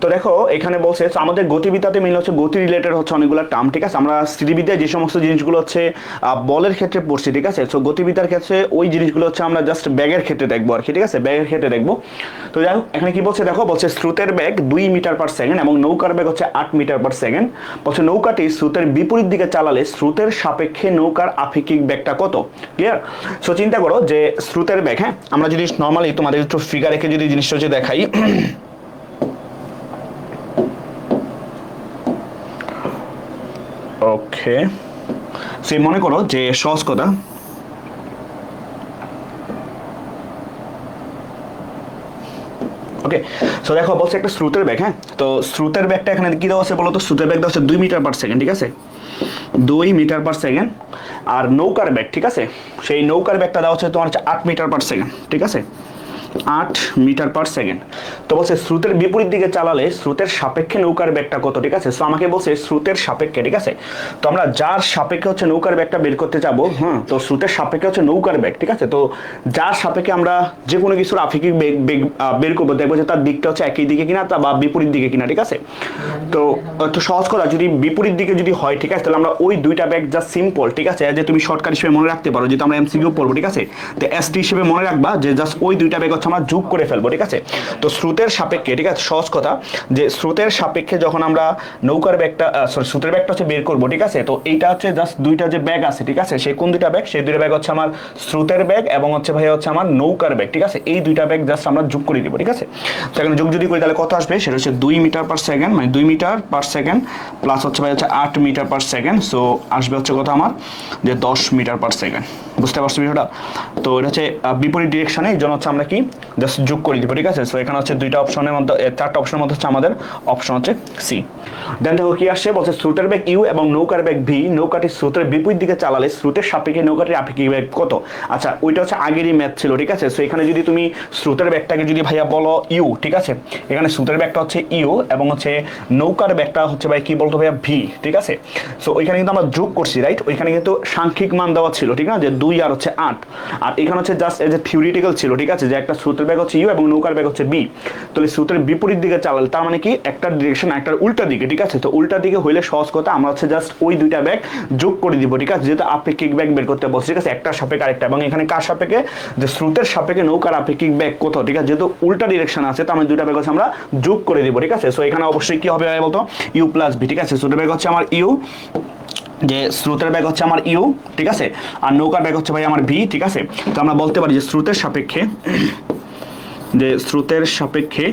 তো দেখো, এখানে বলছে, so আমাদের গতিবিদ্যাতে মেন হচ্ছে গতি রিলেটেড হচ্ছে অনেকগুলো টার্ম ঠিক আছে? আমরা স্থিতিবিদ্যায় যে সমস্ত জিনিসগুলো হচ্ছে বলের ক্ষেত্রে পড়ছি, ঠিক আছে? সো গতিবিদ্যার ক্ষেত্রে ওই জিনিসগুলো হচ্ছে আমরা জাস্ট ব্যাগের ক্ষেত্রে দেখব আর কি ঠিক আছে? ব্যাগের ক্ষেত্রে দেখব। তো যাই হোক, এখানে কি বলছে দেখো? বলছে স্রোতের ব্যাগ দুই মিটার পার সেকেন্ড এবং নৌকার ব্যাগ হচ্ছে আট মিটার পার সেকেন্ড বলছে নৌকাটি স্রোতের বিপরীত দিকে চালালে স্রোতের সাপেক্ষে নৌকার আপেক্ষিক ব্যাগটা কত? ক্লিয়ার সো চিন্তা করো যে স্রোতের ব্যাগ হ্যাঁ? আমরা যদি নর্মালি তোমাদের একটু ফিগার রেখে যদি জিনিসটা হচ্ছে দেখাই ওকে সে মনে করো যে সহজ কথা। ওকে সো দেখো, বলছে একটা স্রোতের ব্যাগ হ্যাঁ? তো স্রোতের ব্যাগটা এখানে কি দেওয়া আছে বলো তো স্রোতের ব্যাগ দেওয়া আছে দুই মিটার পার সেকেন্ড ঠিক আছে? দুই মিটার পার সেকেন্ড আর নৌকার ব্যাগ, ঠিক আছে? সেই নৌকার ব্যাগটা দেওয়া হচ্ছে তোমার হচ্ছে আট মিটার পার সেকেন্ড ঠিক আছে? আট মিটার পার সেকেন্ড তো বলছে, স্রোতের বিপরীত দিকে চালালে স্রোতের সাপেক্ষে নৌকার ব্যাগটা কত, ঠিক আছে? সো আমাকে বলছে, স্রোতের সাপেক্ষে, ঠিক আছে? তো আমরা যার সাপেক্ষে হচ্ছে নৌকার ব্যাগটা বের করতে যাব হ্যাঁ তো স্রোতের সাপেক্ষে হচ্ছে নৌকার ব্যাগ, ঠিক আছে? তো যার সাপেক্ষে আমরা যে কোনো কিছুর আপেক্ষিক বেগ বের করব, দেখব যে তার দিকটা হচ্ছে একই দিকে কিনা, তা বা বিপরীত দিকে কিনা, ঠিক আছে? তো একটু সহজ কথা, যদি বিপরীত দিকে যদি হয়, ঠিক আছে, তাহলে আমরা ওই দুইটা ব্যাগ জাস্ট সিম্পল ঠিক আছে? যে তুমি শর্টকাট হিসেবে মনে রাখতে পারো, যেহেতু আমরা এমসিকিউ পড়ব, ঠিক আছে? তো এসটি হিসেবে মনে রাখবা যে জাস্ট ওই দুইটা ব্যাগ আমরা যোগ করে ফেলব, ঠিক আছে? তো স্রোতের সাপেক্ষে, ঠিক আছে? সহজ কথা, যে স্রোতের সাপেক্ষে যখন আমরা নৌকার ব্যাগটা সরি স্রোতের ব্যাগটা হচ্ছে বের করব, ঠিক আছে? তো এইটা হচ্ছে জাস্ট দুইটা যে ব্যাগ আছে, ঠিক আছে? সেই কোন দুইটা ব্যাগ? সেই দুইটা ব্যাগ হচ্ছে আমার স্রোতের ব্যাগ এবং হচ্ছে ভাই হচ্ছে আমার নৌকার ব্যাগ, ঠিক আছে? এই দুইটা ব্যাগ জাস্ট আমরা যোগ করে দিব, ঠিক আছে? তো এখানে যোগ যদি করি, তাহলে কত আসবে? সেটা হচ্ছে দুই মিটার পার সেকেন্ড মানে দুই মিটার পার সেকেন্ড প্লাস হচ্ছে ভাই হচ্ছে আট মিটার পার সেকেন্ড সো আসবে হচ্ছে কথা আমার? যে দশ মিটার পার সেকেন্ড বুঝতে পারছ বিষয়টা? তো এটা হচ্ছে বিপরীত ডিরেকশনে এই জন্য হচ্ছে আমরা কি জাস্ট যোগ করে দিব, ঠিক আছে? সো এখানে হচ্ছে দুইটা অপশনের মধ্যে চারটা অপশনের মধ্যে হচ্ছে আমাদের অপশন হচ্ছে সি দেন দেখো কি আসছে, বলছে স্রোতের ব্যাগ ইউ এবং নৌকার ব্যাগ ভি নৌকাটি স্রোতের বিপরীত দিকে চালালে স্রোতের সাপেক্ষে নৌকাটির আপেক্ষিক ব্যাগ কত? আচ্ছা ওইটা হচ্ছে আগেরই ম্যাথ ছিল, ঠিক আছে? সো এখানে যদি তুমি স্রোতের ব্যাগটাকে যদি ভাইয়া বলো ইউ ঠিক আছে? এখানে স্রোতের ব্যাগটা হচ্ছে ইউ এবং হচ্ছে নৌকার ব্যাগটা হচ্ছে ভাই কি বলতো ভাইয়া ভি ঠিক আছে? সো ওইখানে কিন্তু আমরা যোগ করছি রাইট ওইখানে কিন্তু সাংখ্যিক মান দেওয়া ছিল, ঠিক না? যে আর হচ্ছে আট। আর এখানে হচ্ছে জাস্ট এজ এ থিওরিটিক্যাল ছিল, ঠিক আছে? যে একটা স্রোতের ব্যাগ হচ্ছে ইউ এবং নৌকার ব্যাগ হচ্ছে বি তাহলে স্রোতের বিপরীত দিকে চালালে, তার মানে কি? একটা ডিরেকশন একটা উল্টা দিকে, ঠিক আছে? তো উল্টা দিকে হইলে সহজ কথা, আমরা হচ্ছে জাস্ট ওই দুইটা ব্যাগ যোগ করে দিব, ঠিক আছে? যেহেতু আপেক্ষিক ব্যাগ বের করতে বলছি, ঠিক আছে? একটা সাপেক্ষে আরেকটা। এবং এখানে কার সাপেক্ষে? যে স্রোতের সাপেক্ষে নৌকার আপেক্ষিক ব্যাগ কোথাও, ঠিক আছে? যেহেতু উল্টা ডিরেকশন আছে, তার মানে দুইটা ব্যাগ হচ্ছে আমরা যোগ করে দিব, ঠিক আছে? সো এখানে অবশ্যই কি হবে বলতো? ইউ প্লাস বি ঠিক আছে? স্রোতের ব্যাগ হচ্ছে আমার ইউ যে স্রোতের ব্যাগ হচ্ছে আমার ইউ ঠিক আছে? আর নৌকার ব্যাগ হচ্ছে ভাই আমার ভি ঠিক আছে? তো আমরা বলতে পারি যে স্রোতের সাপেক্ষে, যে স্রোতের সাপেক্ষে,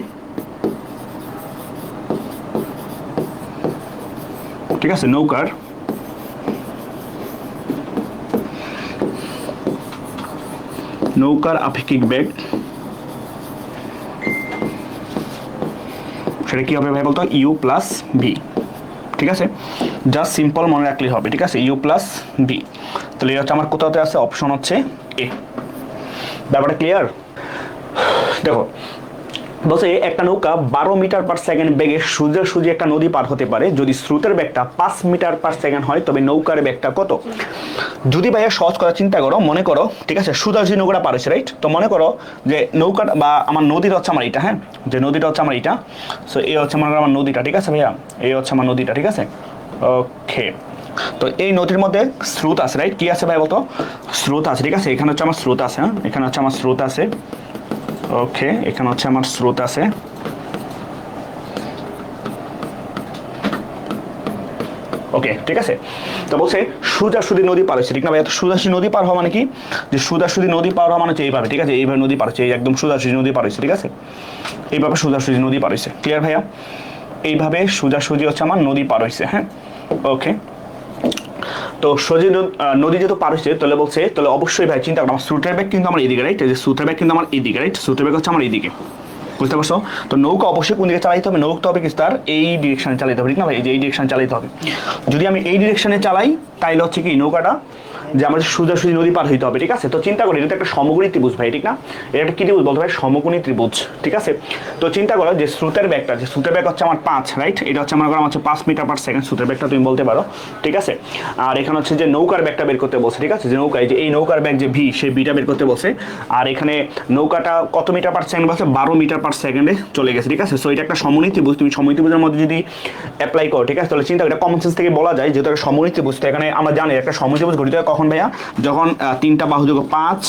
ঠিক আছে, নৌকার নৌকার আপেক্ষিক বেগ সেটা কি হবে ভাই বলতো? ইউ প্লাস ভি ঠিক আছে? জাস্ট সিম্পল মনে রাখলেই হবে, ঠিক আছে? ইউ প্লাস বি তাহলে এটা হচ্ছে আমার কোথাতে আছে? অপশন হচ্ছে এ ব্যাপারটা ক্লিয়ার দেখো বলছে একটা নৌকা বারো মিটার পার সেকেন্ড বেগে সোজা সুজি একটা নদী পার হতে পারে। যদি স্রোতের বেগটা পাঁচ মিটার পার সেকেন্ড হয়, তবে নৌকার ব্যাগটা কত? যদি ভাইয়া সহজ করার চিন্তা করো, মনে করো, ঠিক আছে সোজা সুজি নৌকাটা পার হচ্ছে রাইট তো মনে করো যে নৌকা বা আমার নদীটা হচ্ছে আমার এটা হ্যাঁ? যে নদীটা হচ্ছে আমার এটা সো এই হচ্ছে করো আমার নদীটা, ঠিক আছে ভাইয়া? এই হচ্ছে আমার নদীটা, ঠিক আছে? ওকে তো এই নদীর মধ্যে স্রোত আছে রাইট কি আছে ভাই বলতো? স্রোত আছে, ঠিক আছে? এখানে হচ্ছে আমার স্রোত আছে হ্যাঁ? এখানে হচ্ছে আমার স্রোত আছে। ওকে, এখানে হচ্ছে আমার স্রোত আছে। ওকে, ঠিক আছে? তো বলছে, সুজাসুদি নদী পার হচ্ছে ঠিক না ভাই? সুজাসুদি নদী পার হওয়া মানে কি? যে সুজাসুদি নদী পার হওয়া মানে হচ্ছে এইভাবে, ঠিক আছে? এইভাবে নদী পার হচ্ছে এই একদম সুজাসুদি নদী পার হচ্ছে ঠিক আছে? এইভাবে সুজাসুদি নদী পার হচ্ছে ক্লিয়ার ভাইয়া? এইভাবে সোজাসুজি হচ্ছে আমার নদী পার হয়েছে হ্যাঁ? ওকে। তো সোজি নদ- যেহেতু পার হচ্ছে তাহলে বলছে, তাহলে অবশ্যই ভাই চিন্তা করো, আমার সুটার ব্যাগ কিন্তু আমার এদিকে রাইট যে সুটার ব্যাগ কিন্তু আমার এদিকে রাইট সুটার ব্যাগ হচ্ছে আমার এদিকে। বুঝতে পারছ? তো নৌকা অবশ্যই কোন দিকে চালাইতে হবে? নৌকা হবে কি তার এই ডিরেকশনে চালাইতে হবে, ঠিক না ভাই? এই যে এই ডিরেকশনে চালাইতে হবে। যদি আমি এই ডিরেকশনে চালাই, তাইলে হচ্ছে কি নৌকাটা যে আমার সোজাসুজি নদী পার হইতে হবে, ঠিক আছে? তো চিন্তা করি এটা একটা সমকোণী ত্রিভুজ ভাই, ঠিক না? এটা একটা কি ত্রিভুজ বলতে ভাই? সমকোণী ত্রিভুজ, ঠিক আছে? তো চিন্তা করো যে স্রোতের ব্যাগটা, যে স্রোতের ব্যাগ হচ্ছে আমার পাঁচ রাইট এটা হচ্ছে আমার হচ্ছে পাঁচ মিটার পার সেকেন্ড স্রোতের ব্যাগটা তুমি বলতে পারো, ঠিক আছে? আর এখানে হচ্ছে যে নৌকার ব্যাগটা বের করতে বলছে, ঠিক আছে? যে নৌকা এই যে এই নৌকার ব্যাগ যে ভি সেই বিটা বের করতে বলছে। আর এখানে নৌকাটা কত মিটার পার সেকেন্ড বলছে? বারো মিটার পার সেকেন্ডে চলে গেছে, ঠিক আছে? সো এটা একটা সমনীতি ত্রিভুজ, তুমি সমনীতি ত্রিভুজের মধ্যে যদি অ্যাপ্লাই করো, ঠিক আছে? তাহলে চিন্তা এটা কমন সেন্স থেকে বলা যায়, যেহেতু একটা সমনীতি ত্রিভুজ তো এখানে আমরা জানি, একটা সমনীতি ত্রিভুজ গঠিত কখন ভাইয়া? যখন তিনটা বাহু যোগ পাঁচ,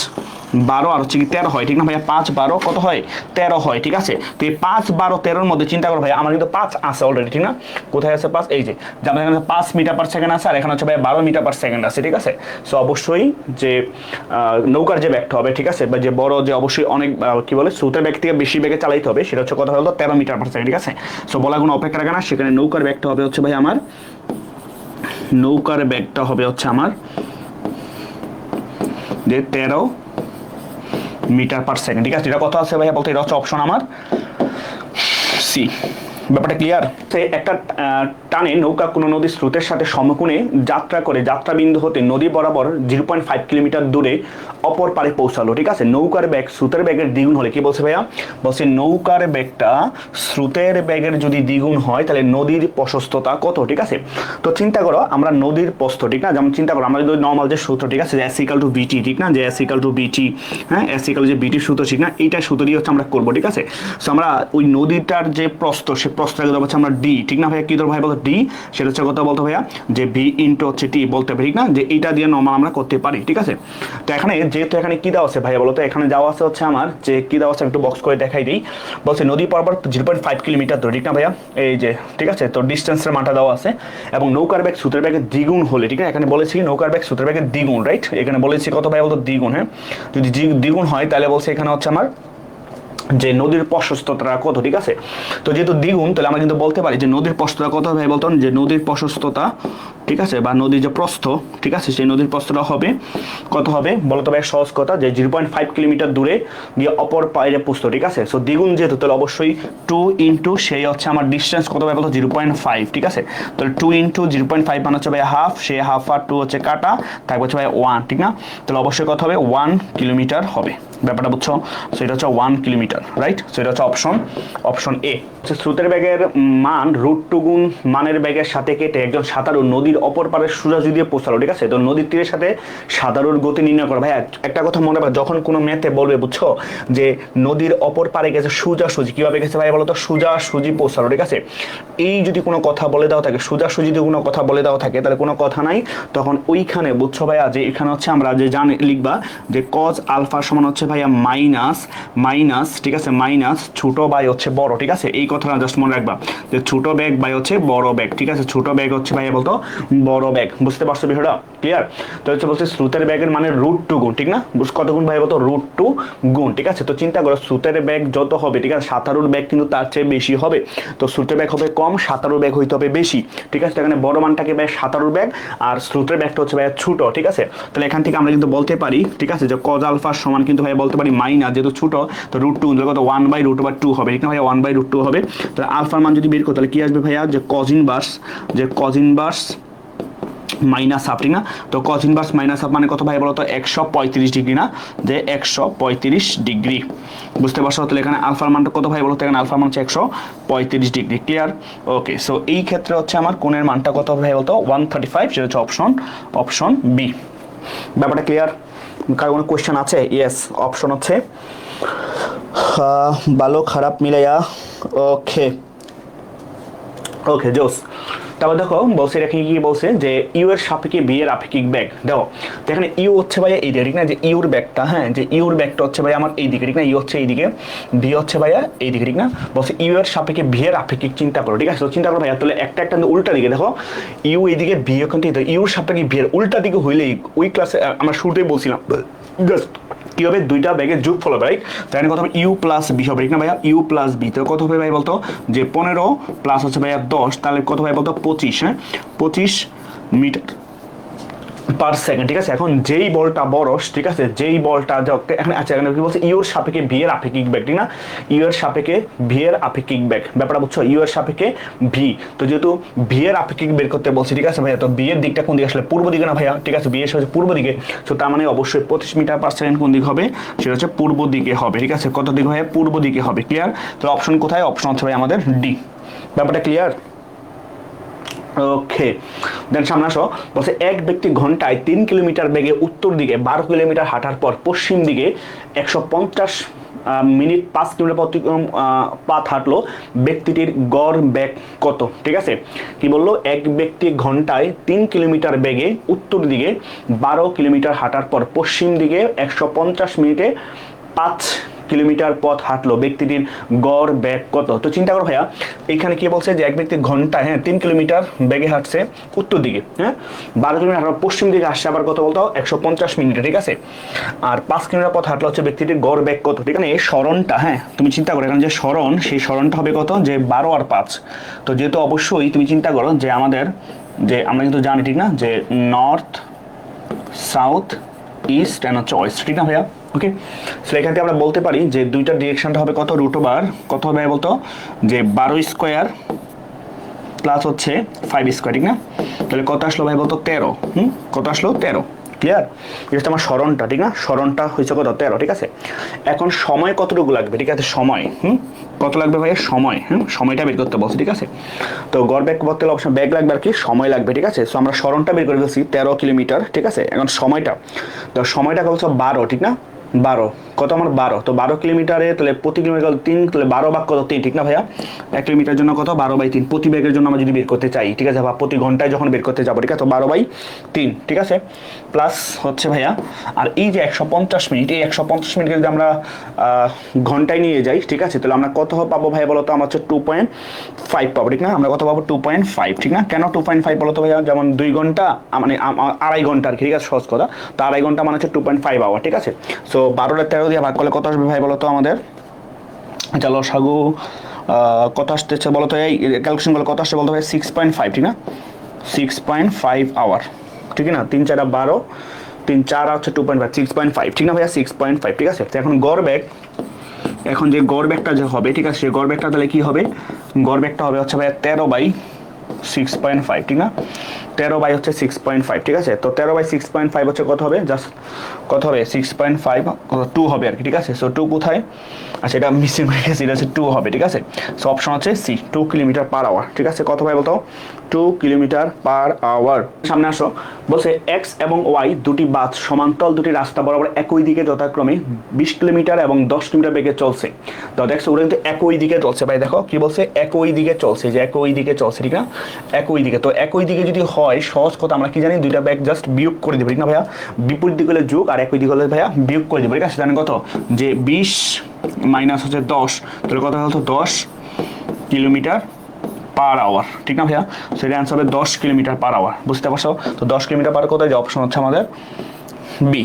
বারো, আর হচ্ছে কি তেরো হয়, ঠিক না ভাইয়া? পাঁচ, বারো, কত হয়? তেরো হয়, ঠিক আছে? তো এই পাঁচ, বারো, তেরোর মধ্যে চিন্তা করো ভাই আমার কিন্তু পাঁচ আছে অলরেডি ঠিক না? কোথায় আছে পাঁচ? এই যে যে আমাদের এখানে পাঁচ মিটার পার সেকেন্ড আছে, আর এখানে হচ্ছে ভাই বারো মিটার পার সেকেন্ড আছে, ঠিক আছে? সো অবশ্যই যে নৌকার যে ব্যাগটা হবে, ঠিক আছে? বা যে বড়, যে অবশ্যই অনেক কি বলে স্রোতের ব্যাগ থেকে বেশি বেগে চালাইতে হবে, সেটা হচ্ছে কথা হলো তেরো মিটার পার সেকেন্ড ঠিক আছে? সো বলা কোনো অপেক্ষা রাখে না, সেখানে নৌকার ব্যাগটা হবে হচ্ছে ভাই আমার, নৌকার ব্যাগটা হবে হচ্ছে আমার যে তেরো মিটার পার সেকেন্ড, ঠিক আছে? এটা কত আছে ভাইয়া? বলতে এটা হচ্ছে অপশন আমার সি ব্যাপারটা ক্লিয়ার সে একটা টানে নৌকা কোনো নদীর স্রোতের সাথে সমকোণে যাত্রা করে যাত্রাবিন্দু হতে নদী বরাবর জিরো পয়েন্ট ফাইভ কিলোমিটার দূরে অপর পারে পৌঁছালো, ঠিক আছে? নৌকার ব্যাগ, স্রোতের ব্যাগের দ্বিগুণ হলে কি বলছে ভাইয়া? বলছে নৌকার ব্যাগটা স্রোতের ব্যাগের যদি দ্বিগুণ হয়, তাহলে নদীর প্রশস্ততা কত, ঠিক আছে? তো চিন্তা করো, আমরা নদীর প্রস্থ, ঠিক না? যেমন চিন্তা করো, আমরা যদি নর্মাল যে সূত্র, ঠিক আছে? যে এসিকাল টু বিটি ঠিক না? যে এসিকাল টু বিটি হ্যাঁ? এসিকাল যে বিটি সূত্র, ঠিক না? এইটা সূত্র দিয়ে হচ্ছে আমরা করব, ঠিক আছে? সো আমরা ওই নদীটার যে প্রস্থ, সে প্রস্থটাকে ধরবো হচ্ছে আমরা ডি ঠিক না ভাইয়া? কি ধরবো ভাই বলতো ডি সেটা হচ্ছে কথা বলতো ভাইয়া, যে বি ইন্টু হচ্ছে টি বলতে পারি, ঠিক না? যে এইটা দিয়ে নর্মাল আমরা করতে পারি, ঠিক আছে? তো এখানে যেহেতু এখানে কি দেওয়া আছে ভাইয়া, বলতো? এখানে যাওয়া আছে হচ্ছে আমার, যে কি দেওয়া আছে একটু বক্স করে দেখাই দিই। বলছে নদী পরপর জিরো পয়েন্ট ফাইভ কিলোমিটার ধরে ঠিক না ভাইয়া? এই যে, ঠিক আছে? তো ডিস্টেন্সের মানটা দেওয়া আছে। এবং নৌকার ব্যাগ সুতের ব্যাগের দ্বিগুণ হলে, ঠিক আছে এখানে বলেছি নৌকার ব্যাগ সুতের ব্যাগের দ্বিগুণ রাইট এখানে বলেছি কত ভাইয়া, বলতো দ্বিগুণ হ্যাঁ? যদি দ্বি- দ্বিগুণ হয়, তাহলে বলছে এখানে হচ্ছে আমার যে নদীর প্রশস্ততা কত, ঠিক আছে? তো যেহেতু দ্বিগুণ, তাহলে আমরা কিন্তু বলতে পারি যে নদীর প্রশস্ততা কত হবে? বলতাম যে নদীর প্রশস্ততা, ঠিক আছে? বা নদীর যে প্রস্থ, ঠিক আছে? সেই নদীর প্রস্থটা হবে, কত হবে? বলতো ভাই, সহজ কথা, যে জিরো পয়েন্ট ফাইভ কিলোমিটার দূরে গিয়ে অপর পায়ে পুস্ত ঠিক আছে? সো দ্বিগুণ যেহেতু, তাহলে অবশ্যই টু ইন্টু সেই হচ্ছে আমার ডিস্টেন্স কত হবে? বলতো জিরো পয়েন্ট ফাইভ ঠিক আছে? তাহলে two into zero point five মানে হচ্ছে ভাই হাফ সে হাফ আর টু হচ্ছে কাটা থাকবে হচ্ছে ভাই ওয়ান ঠিক না? তাহলে অবশ্যই কত হবে? ওয়ান কিলোমিটার হবে। ব্যাপারটা বুঝছ? সো এটা হচ্ছে ওয়ান কিলোমিটার রাইট সো এটা হচ্ছে অপশন অপশন এ স্রোতের ব্যাগের মান রুট টু গুণ মানের ব্যাগের সাথে কেটে একজন সাঁতারু নদীর অপর পারে সোজাসুজি দিয়ে পৌঁছালো, ঠিক আছে? তো নদীর তীরের সাথে সাঁতারুর গতি নির্ণয় করা। ভাই একটা কথা মনে রাখবা, যখন কোনো ম্যাথে বলবে, বুঝছ? যে নদীর অপর পারে গেছে সোজাসুজি কীভাবে গেছে ভাই বলো তো? সোজাসুজি পৌঁছালো, ঠিক আছে? এই যদি কোনো কথা বলে দেওয়া থাকে সোজাসুজি যদি কোনো কথা বলে দেওয়া থাকে, তাহলে কোনো কথা নাই। তখন ওইখানে, বুঝছ ভাইয়া, যে এখানে হচ্ছে আমরা যে জানি, লিখবা যে কজ আলফা সমান হচ্ছে ভাইয়া মাইনাস মাইনাস ঠিক আছে? মাইনাস ছোট বাই হচ্ছে বড়, ঠিক আছে? এই কথাটা জাস্ট মনে রাখবা যে ছোট ব্যাগ ভাই হচ্ছে বড় ব্যাগ ঠিক আছে? ছোট ব্যাগ হচ্ছে ভাইয়া বলতো বড় ব্যাগ বুঝতে পারছ বিষয়টা? ক্লিয়ার তো হচ্ছে বলছে স্রোতের ব্যাগের মানে রুট টু গুণ, ঠিক না? কত গুণ ভাই বলতো? রুট টু গুণ, ঠিক আছে? তো চিন্তা করো স্রোতের ব্যাগ যত হবে, ঠিক আছে? সাঁতারুর ব্যাগ কিন্তু তার চেয়ে বেশি হবে। তো স্রোতের ব্যাগ হবে কম, সাঁতারুর ব্যাগ হইতে হবে বেশি, ঠিক আছে? এখানে বড় মানটাকে ভাই সাঁতারুর ব্যাগ আর স্রোতের ব্যাগটা হচ্ছে ভাই ছোট, ঠিক আছে? তাহলে এখান থেকে আমরা কিন্তু বলতে পারি, ঠিক আছে? যে কজ আলফার সমান কিন্তু ভাই বলতে পারি মাইনাস যেহেতু ছোট, তো রুট টু কত? One by root over two হবে, ঠিক না ভাই ওয়ান বাই রুট টু হবে। তাহলে আলফার মান যদি বের করো, তাহলে কি আসবে ভাইয়া? যে কজ ইনভার্স যে কজ ইনভার্স মাইনাস হাফ ঠিক না? তো কজ ইনভার্স মাইনাস হাফ মানে কত ভাই বলো তো একশো পঁয়ত্রিশ ডিগ্রি না? যে একশো পঁয়ত্রিশ ডিগ্রি। বুঝতে পারছ? তাহলে এখানে আলফার মানটা কত ভাই বলো তো এখানে আলফার মান হচ্ছে একশো পঁয়ত্রিশ ডিগ্রি। ক্লিয়ার ওকে সো এই ক্ষেত্রে হচ্ছে আমার কোণের মানটা কত ভাই বলতো? ওয়ান থার্টি ফাইভ সেটা হচ্ছে অপশন অপশন বি ব্যাপারটা ক্লিয়ার কার কোনো কোয়েশ্চেন আছে? ইয়েস অপশন হচ্ছে ভালো, খারাপ মিলাইয়া, ওকে। ওকে, জোস। তারপর দেখো, বলছে এটা কি বলছে? যে, ইউ এর সাপেক্ষে বি এর আপেক্ষিক ব্যাগ। দেখো এখানে ইউ হচ্ছে ভাইয়া এই দিকে, ঠিক না? যে, ইউর ব্যাগটা হ্যাঁ? যে, ইউর ব্যাগটা হচ্ছে ভাই আমার এই দিকে, ঠিক না? ইউ হচ্ছে এইদিকে ভি হচ্ছে ভাইয়া এই দিকে, ঠিক না? বলছে ইউ এর সাপেক্ষে ভি এর আপেক্ষিক চিন্তা করো, ঠিক আছে? তো চিন্তা করো ভাইয়া, তাহলে একটা একটা উল্টা দিকে, দেখো, ইউ এইদিকে ভি ওখান থেকে ইউর সাপেক্ষে ভি এর উল্টা দিকে হইলেই, ওই ক্লাসে আমরা শুরুতেই বলছিলাম জাস্ট কি হবে দুইটা ব্যাগের যোগ ফল হবে রাইট তাই কত হবে ইউ প্লাস বি হবে, ঠিক না ভাইয়া? ইউ প্লাস বি তো কত হবে ভাই বলতো? যে পনেরো প্লাস হচ্ছে ভাইয়া দশ, তাহলে কত ভাই বলতো? পঁচিশ হ্যাঁ? পঁচিশ মিটার। পার সেকেন্ড ঠিক আছে? এখন যেই বলটা বরস, ঠিক আছে? যেই বলটা এখানে আচ্ছা এখানে কি বলছে? ইউর সাপেক্ষে ভি এর আপেক্ষিক ব্যাগ ঠিক না? ইউ এর সাপেক্ষে ভি এর আপেক্ষিক ব্যাগ ব্যাপারটা বুঝছ? ইউ এর সাপেক্ষে ভি। তো যেহেতু ভি এর আপেক্ষিক বের করতে বলছি, ঠিক আছে ভাইয়া? তো বি এর দিকটা কোন দিকে আসলে? পূর্ব দিকে না ভাইয়া? ঠিক আছে বি এর পূর্ব দিকে। তো তার মানে অবশ্যই পঁচিশ মিটার পার সেকেন্ড কোন দিকে হবে? সেটা হচ্ছে পূর্ব দিকে হবে, ঠিক আছে? কত দিকে হয় পূর্ব দিকে হবে ক্লিয়ার তো অপশন কোথায়? অপশন হচ্ছে ভাই আমাদের ডি ব্যাপারটা ক্লিয়ার ওকে দেন সামনে আসো। বলছে এক ব্যক্তি ঘন্টায় তিন কিলোমিটার বেগে উত্তর দিকে বারো কিলোমিটার হাঁটার পর পশ্চিম দিকে একশো পঞ্চাশ মিনিট পাঁচ কিলোমিটার প্রতিক্রম আহ, পাথ হাঁটলো ব্যক্তিটির গড় ব্যাগ কত? ঠিক আছে? কি বলল? এক ব্যক্তি ঘন্টায় তিন কিলোমিটার বেগে উত্তর দিকে বারো কিলোমিটার হাঁটার পর পশ্চিম দিকে একশো পঞ্চাশ মিনিটে পাঁচ কিলোমিটার পথ হাঁটলো, ব্যক্তিটির গড় ব্যাগ কত? তো চিন্তা করো ভাইয়া, এখানে কি বলছে যে এক ব্যক্তি ঘন্টায় হ্যাঁ তিন কিলোমিটার বেগে হাঁটছে উত্তর দিকে হ্যাঁ? বারো কিলোমিটার পশ্চিম দিকে আসছে, আবার কত বলতো? একশো পঞ্চাশ মিনিটে, ঠিক আছে? আর পাঁচ কিলোমিটার পথ হাঁটলো হচ্ছে ব্যক্তিটির গড় ব্যাগ কত? ঠিক আছে, এই স্মরণটা হ্যাঁ তুমি চিন্তা করো, এখানে যে স্মরণ, সেই স্মরণটা হবে কত? যে বারো আর পাঁচ। তো যেহেতু অবশ্যই তুমি চিন্তা করো যে আমাদের, যে আমরা কিন্তু জানি, ঠিক না? যে নর্থ, সাউথ, ইস্ট অ্যান্ড হচ্ছে ওয়েস্ট, ঠিক না ভাইয়া? ওকে সো এখান থেকে আমরা বলতে পারি যে দুইটা ডিরেকশনটা হবে কত? রুট ওভার কত হবে বলতো? যে বারো স্কোয়ার প্লাস হচ্ছে ফাইভ স্কোয়ার ঠিক না? তাহলে কত আসলো ভাই বলতো? তেরো। হুম? কত আসলো? তেরো। ক্লিয়ার এটা হচ্ছে আমার স্মরণটা, ঠিক না? স্মরণটা হয়েছে কত? তেরো, ঠিক আছে? এখন সময় কতটুকু লাগবে? ঠিক আছে, সময়। হুম? কত লাগবে ভাইয়া? সময়। হুম? সময়টা বের করতে বলছি, ঠিক আছে? তো গড় ব্যাগ করতে অবশ্যই ব্যাগ লাগবে আর কি? সময় লাগবে, ঠিক আছে? সো আমরা স্মরণটা বের করে ফেলছি তেরো কিলোমিটার, ঠিক আছে? এখন সময়টা। তো সময়টা বলছো বারো, ঠিক না? বারো। কত আমার বারো? তো বারো কিলোমিটারে তাহলে প্রতি কিলোমিটার তিন, তাহলে বারো ভাগ কত? তিন, ঠিক না ভাইয়া? এক কিলোমিটার জন্য কত? বারো বাই তিন। প্রতি ব্যাগের জন্য আমরা যদি বের করতে চাই, ঠিক আছে বা প্রতি ঘন্টায় যখন বের করতে যাব, ঠিক আছে? তো বারো বাই তিন, ঠিক আছে? প্লাস হচ্ছে ভাইয়া, আর এই যে একশো পঞ্চাশ মিনিট, এই একশো পঞ্চাশ মিনিট যদি আমরা ঘন্টায় নিয়ে যাই, ঠিক আছে? তাহলে আমরা কত পাবো ভাইয়া বলো তো? আমরা হচ্ছে টু পয়েন্ট ফাইভ পাবো, ঠিক না? আমরা কত পাবো? টু পয়েন্ট ফাইভ ঠিক না? কেন টু পয়েন্ট ফাইভ বলো তো ভাইয়া? যেমন দুই ঘণ্টা মানে আড়াই ঘণ্টা আর কি, ঠিক আছে? সহজ কথা। তো আড়াই ঘণ্টা মানে হচ্ছে টু পয়েন্ট ফাইভ আওয়ার ঠিক আছে? সো বারোটা তেরো দিয়ে ভাগ করলে কত আসবে ভাই বলো তো আমাদের? আচ্ছা লসাগু কত আসতেছে বলো তো? এই ক্যালকুলেশন করলে কত আসছে বলতো ভাই? সিক্স পয়েন্ট ফাইভ ঠিক না? সিক্স পয়েন্ট ফাইভ আওয়ার ঠিক না? তিন চারটা বারো, তিন চার হচ্ছে two point five six point five ঠিক না ভাইয়া? সিক্স পয়েন্ট ফাইভ ঠিক আছে? তো এখন গড় ব্যাগ এখন যে গড় ব্যাগটা যে হবে, ঠিক আছে? সেই গড় ব্যাগটা তাহলে কী হবে? গড় ব্যাগটা হবে হচ্ছে ভাইয়া তেরো বাই সিক্স পয়েন্ট ফাইভ ঠিক না? তেরো বাই হচ্ছে সিক্স পয়েন্ট ফাইভ ঠিক আছে? তো তেরো বাই সিক্স পয়েন্ট ফাইভ হচ্ছে কত হবে? জাস্ট কত হবে? সিক্স পয়েন্ট ফাইভ টু হবে আর কি, ঠিক আছে? সো টু কোথায়? আচ্ছা এটা মিসিং হয়ে গেছে, এটা হচ্ছে টু হবে, ঠিক আছে? সো অপশন হচ্ছে C two kilometre per hour ঠিক আছে? কত ভাই বলতো? টু কিলোমিটার পার আওয়ার সামনে আসো। বলছে এক্স এবং ওয়াই দুটি বাস সমান্তরাল দুটি রাস্তা বরাবর একই দিকে যথাক্রমে বিশ কিলোমিটার এবং দশ কিলোমিটার বেগে চলছে। তো দেখছ ওরা কিন্তু একই দিকে চলছে ভাই, দেখো কি বলছে? একই দিকে চলছে, যে একই দিকে চলছে, ঠিক না? একই দিকে। তো একই দিকে যদি হয়, সহজ কথা, আমরা কি জানি? দুইটা ব্যাগ জাস্ট বিয়োগ করে দেবো, ঠিক না ভাইয়া? বিপরীত দিকে যোগ, আর একই দিকে হলে ভাইয়া বিয়োগ করে দেবো। ঠিক আছে? জানেন কত? যে বিশ মাইনাস হচ্ছে দশ। তাহলে কত হতো দশ কিলোমিটার পার আওয়ার ঠিক না ভাইয়া? সেটা অ্যান্সার হবে দশ কিলোমিটার পার আওয়ার বুঝতে পারছ? তো দশ কিলোমিটার পার কোথায়? যে অপশন হচ্ছে আমাদের বি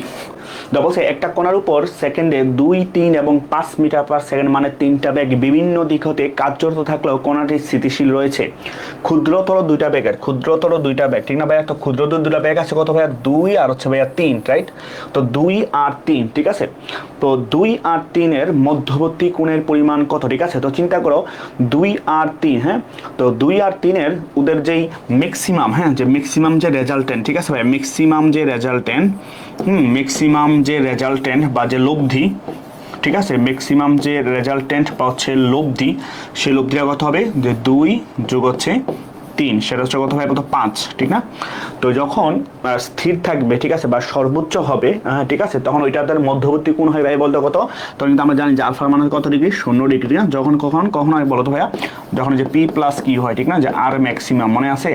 বলছে একটা কোণার উপর সেকেন্ডে দুই, তিন এবং পাঁচ মিটার পার সেকেন্ড মানে তিনটা ব্যাগ বিভিন্ন দিক হতে কার্যরত থাকলেও কোণাটি স্থিতিশীল রয়েছে। ক্ষুদ্রতর দুইটা ব্যাগের ক্ষুদ্রতর দুইটা ব্যাগ ঠিক না ভাইয়া? তো ক্ষুদ্রতর দুইটা ব্যাগ আছে কত ভাইয়া? দুই আর হচ্ছে ভাইয়া তিন রাইট তো দুই আর তিন, ঠিক আছে? তো দুই আর তিনের মধ্যবর্তী কোণের পরিমাণ কত, ঠিক আছে? তো চিন্তা করো, দুই আর তিন হ্যাঁ? তো দুই আর তিনের ওদের যেই ম্যাক্সিমাম হ্যাঁ? যে ম্যাক্সিমাম যে রেজাল্টেন্ট ঠিক আছে ভাই ম্যাক্সিমাম যে রেজাল্টেন্ট হুম ম্যাক্সিমাম যে রেজাল্টেন্ট বা যে লব্ধি, ঠিক আছে? ম্যাক্সিমাম যে রেজাল্টেন্ট বা হচ্ছে লব্ধি, সেই লব্ধিটা কত হবে? যে দুই যোগ হচ্ছে তিন সেটা হচ্ছে কত হবে কত? পাঁচ ঠিক না? তো যখন স্থির থাকবে ঠিক আছে বা সর্বোচ্চ হবে হ্যাঁ, ঠিক আছে তখন ওইটা তার মধ্যবর্তী কোন হয় ভাই বলতে কত? তখন কিন্তু আমরা জানি যে আলফার মান কত ডিগ্রি? শূন্য ডিগ্রি না? যখন কখন কখন হয় বলতো ভাইয়া? যখন যে পি প্লাস কিউ হয় ঠিক না? যে আর ম্যাক্সিমাম মনে আছে?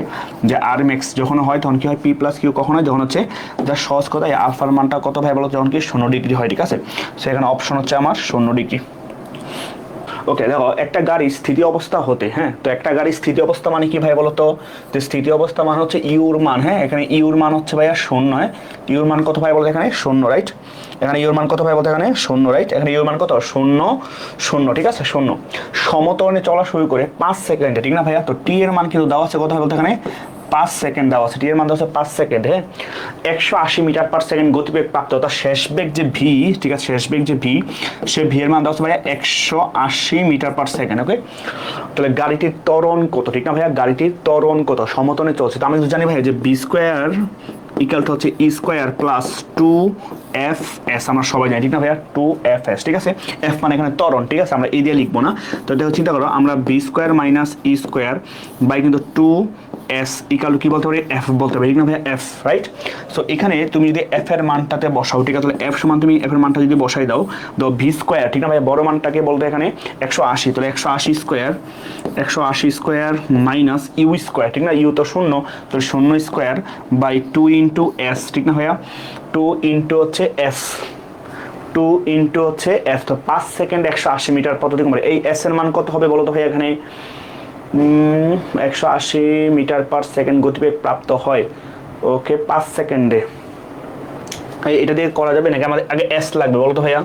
যে আর ম্যাক্স যখন হয় তখন কি হয়? পি প্লাস কিউ কখন হয়? যখন হচ্ছে যা সহজ কথা আলফার মানটা কত ভাই বলো যখন কি শূন্য ডিগ্রি হয় ঠিক আছে? সেখানে অপশন হচ্ছে আমার শূন্য ডিগ্রি। ওকে দেখো, একটা গাড়ি স্থিতি অবস্থা হতে হ্যাঁ? তো একটা গাড়ি স্থিতি অবস্থা মানে কি ভাই বলতো? যে স্থিতি অবস্থা মানে হচ্ছে ইউর মান হ্যাঁ? এখানে ইউর মান হচ্ছে ভাইয়া শূন্য হ্যাঁ? ইউর মান কত ভাই বলতো এখানে? শূন্য রাইট এখানে ইউর মান কত ভাই বলতো এখানে? শূন্য রাইট এখানে ইউর মান কত? শূন্য শূন্য, ঠিক আছে? শূন্য। সমতরণে চলা শুরু করে পাঁচ সেকেন্ডে, ঠিক না ভাইয়া? তো টি এর মান কিন্তু দেওয়া আছে কত ভাই বলতো এখানে? পাঁচ সেকেন্ড দেওয়া আছে টি এর মান দেওয়া আছে পাঁচ সেকেন্ড হ্যাঁ? একশো আশি মিটার পার সেকেন্ড গতিবেগ প্রাপ্ত, অর্থাৎ শেষ বেগ যে ভি, ঠিক আছে? শেষ বেগ যে ভি, সে ভি এর মান দেওয়া আছে ভাইয়া একশো আশি মিটার পার সেকেন্ড, ওকে? তাহলে গাড়িটির ত্বরণ কত, ঠিক না ভাইয়া? গাড়িটির ত্বরণ কত? সমতনে চলছে। তো আমি জানি ভাইয়া যে বি স্কোয়ার ইকাল টু হচ্ছে E square plus two F S আমরা সবাই জানি, ঠিক না ভাইয়া? টু এফ এস ঠিক আছে? এফ মানে এখানে ত্বরণ, ঠিক আছে? আমরা এই দিয়ে লিখব না। তো দেখো চিন্তা করো, আমরা B square minus E square by কিন্তু টু এস ইকাল কি বলতে পারি? এফ বলতে পারি, ঠিক না ভাইয়া? এফ রাইট সো এখানে তুমি যদি এফ এর মানটাতে বসাও, ঠিক আছে? তাহলে এফ সমান তুমি এফ এর মানটা যদি বসাই দাও, তো ভি স্কোয়ার ঠিক না ভাইয়া? বড় মানটাকে বলতে এখানে একশো আশি, তাহলে একশো আশি স্কোয়ার একশো আশি স্কোয়ার মাইনাস ইউ স্কোয়ার ঠিক না? ইউ তো শূন্য তো শূন্য square by two into S ঠিক না ভাইয়া? টু ইন্টু হচ্ছে এস টু ইন্টু হচ্ছে এস তো পাঁচ সেকেন্ড একশো আশি মিটার পদ্ধতি কমে এই এস এর মান কত হবে বলো তো ভাই এখানে? একশো আশি মিটার পার সেকেন্ড গতিবেগ প্রাপ্ত হয়। ওকে, পাঁচ সেকেন্ডে। এটা দিয়ে করা যাবে নাকি? আমাদের আগে এস লাগবে, বলো তো ভাইয়া।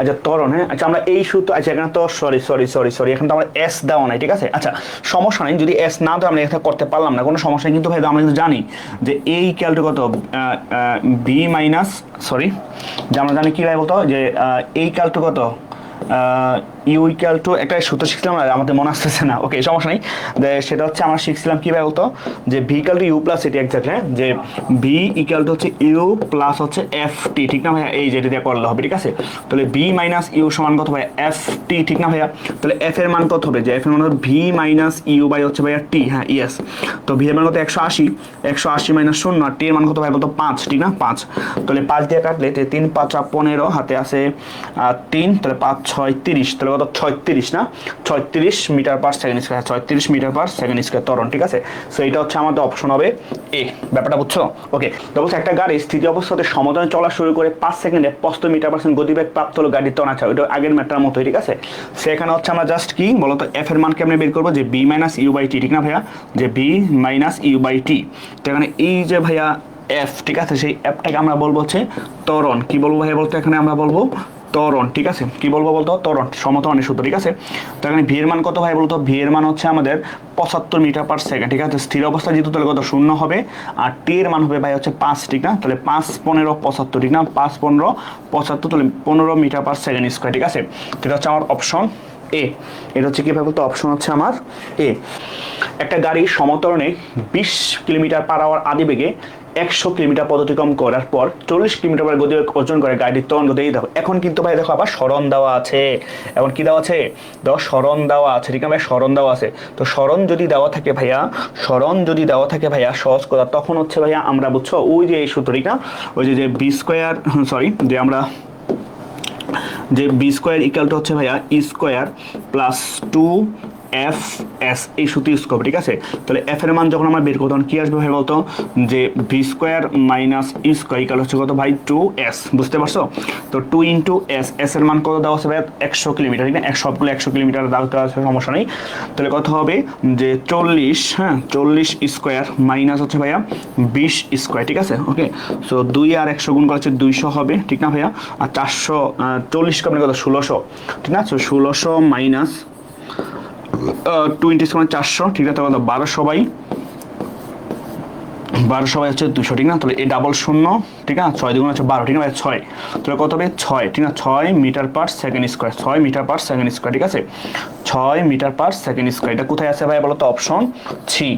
আচ্ছা ত্বরণ হ্যাঁ? আচ্ছা আমরা এই সূত্র আচ্ছা এখানে তো সরি সরি সরি সরি এখানে তো আমরা এস দেওয়া নাই, ঠিক আছে? আচ্ছা সমস্যা নেই, যদি এস না তো আমরা এখানে করতে পারলাম না, কোনো সমস্যা কিন্তু ভাই, আমরা কিন্তু জানি যে এই ক্যালটি কত? বি মাইনাস সরি যে আমরা জানি কি ভাই বলতো? যে এই ক্যালটি কত? ইউ ইকুয়াল টু একটা সূত্র শিখছিলাম, আর আমাদের মনে আসতেছে না। ওকে সমস্যা নেই। সেটা হচ্ছে আমরা শিখছিলাম কি বলতো? যে V equal to U plus A T exactly হ্যাঁ? যে ভি ইকুয়াল টু হচ্ছে ইউ প্লাস হচ্ছে এফ টি ঠিক না ভাইয়া? এই যেটা দিয়ে করলে হবে, ঠিক আছে? তাহলে ভি মাইনাস ইউ সমান কত ভাইয়া? এফ টি ঠিক না ভাইয়া? তাহলে এফ এর মান কত হবে? যে এফ এর মান হবে ভি মাইনাস ইউ বাই হচ্ছে ভাইয়া টি হ্যাঁ ইয়েস তো ভি এর মান কত? একশো আশি। একশো আশি মাইনাস শূন্য, আর টি এর মান কত ভাই বলতো? পাঁচ, ঠিক না? পাঁচ। তাহলে পাঁচ দিয়ে কাটলে তিন পাঁচ পনেরো, হাতে আছে তিন। তাহলে পাঁচ ছয় তিরিশ তাহলে কত? ছয়ত্রিশ না? ছয়ত্রিশ মিটার পার সেকেন্ড স্কোয়ার ছয়ত্রিশ মিটার পার সেকেন্ড স্কোয়ার ত্বরণ, ঠিক আছে? সো এটা হচ্ছে আমাদের অপশন হবে এ ব্যাপারটা বুঝছ? ওকে তো বলছে একটা গাড়ি স্থিতি অবস্থাতে সমতলে চলা শুরু করে পাঁচ সেকেন্ডে পঁচাত্তর মিটার পার্সেন্ট গতিবেগ প্রাপ্ত হলো গাড়ির তনা ছাড়া ওটা আগের ম্যাটার মতোই, ঠিক আছে? সেখানে হচ্ছে আমরা জাস্ট কি? বলতো এফ এর মান কেমনে বের করব? যে B minus U by T ঠিক না ভাইয়া? যে B minus U by T তো এখানে এই যে ভাইয়া এফ ঠিক আছে? সেই অ্যাপটাকে আমরা বলব হচ্ছে ত্বরণ। কি বলব ভাইয়া বলতে? এখানে আমরা বলব ত্বরণ, ঠিক আছে? কি বলব বলতো? ত্বরণ, সমতরণের সূত্র, ঠিক আছে? তো এখানে ভি এর মান কত ভাই বলতো? ভি এর মান হচ্ছে আমাদের পঁচাত্তর মিটার পার সেকেন্ড, ঠিক আছে? স্থির অবস্থা যেহেতু তাহলে কত? শূন্য হবে। আর টি এর মান হবে ভাই হচ্ছে পাঁচ, ঠিক না? তাহলে পাঁচ পনেরো পঁচাত্তর, ঠিক না? পাঁচ পনেরো পঁচাত্তর, তাহলে পনেরো মিটার পার সেকেন্ড স্কোয়ার, ঠিক আছে? এটা হচ্ছে আমার অপশন এ এটা হচ্ছে কীভাবে বলতো? অপশন হচ্ছে আমার এ একটা গাড়ি সমতরণে বিশ কিলোমিটার পার আওয়ার আদি বেগে একশো কিলোমিটার অতিক্রম করার পর চল্লিশ কিলোমিটার পর গতি অর্জন করে গাড়ির তরণ গতি দেখো। এখন কিন্তু ভাই দেখো আবার স্মরণ দেওয়া আছে। এখন কি দেওয়া আছে? দেখো স্মরণ দেওয়া আছে, ঠিক আছে স্মরণ দেওয়া আছে। তো স্মরণ যদি দেওয়া থাকে ভাইয়া স্মরণ যদি দেওয়া থাকে ভাইয়া, সহজ কথা, তখন হচ্ছে ভাইয়া আমরা বুঝছ, ওই যে এই সূত্র, ঠিক না? ওই যে যে বি স্কোয়ার সরি যে আমরা, যে বি স্কোয়ার ইকাল টু হচ্ছে ভাইয়া E square plus two F S এই সূত্র করব, ঠিক আছে? তাহলে এফ এর মান যখন আমরা বের করব, তখন কি আসবে ভাই বলতো? যে B square minus E square equal হচ্ছে কত ভাই? টু এস বুঝতে পারছ? তো টু ইন্টু এস এস এর মান কত দেওয়া আছে ভাই? একশো কিলোমিটার, ঠিক না? এক সবগুলো একশো কিলোমিটার দেওয়া আছে সমস্যা নেই। তাহলে কত হবে? যে চল্লিশ হ্যাঁ চল্লিশ স্কোয়ার মাইনাস হচ্ছে ভাইয়া বিশ স্কোয়ার ঠিক আছে? ওকে সো দুই আর একশো গুণ করা হচ্ছে দুইশো হবে, ঠিক না ভাইয়া? আর চারশো চল্লিশ কমে কত? ষোলোশো, ঠিক না? ষোলোশো মাইনাস টোয়েন্টি সেভেন চারশো, ঠিক আছে? তাহলে বারোশো বাই বারো সবাই হচ্ছে দুশো, ঠিক না? তাহলে এই ডাবল শূন্য, ঠিক আছে? ছয় দুগুণ হচ্ছে বারো, ঠিক আছে ছয়। তাহলে কত হবে? ছয়, ঠিক না? ছয় মিটার পার সেকেন্ড স্কোয়ার ছয় মিটার পার সেকেন্ড স্কোয়ার ঠিক আছে? ছয় মিটার পার সেকেন্ড স্কোয়ার এটা কোথায় আছে ভাই বলো তো অপশন সি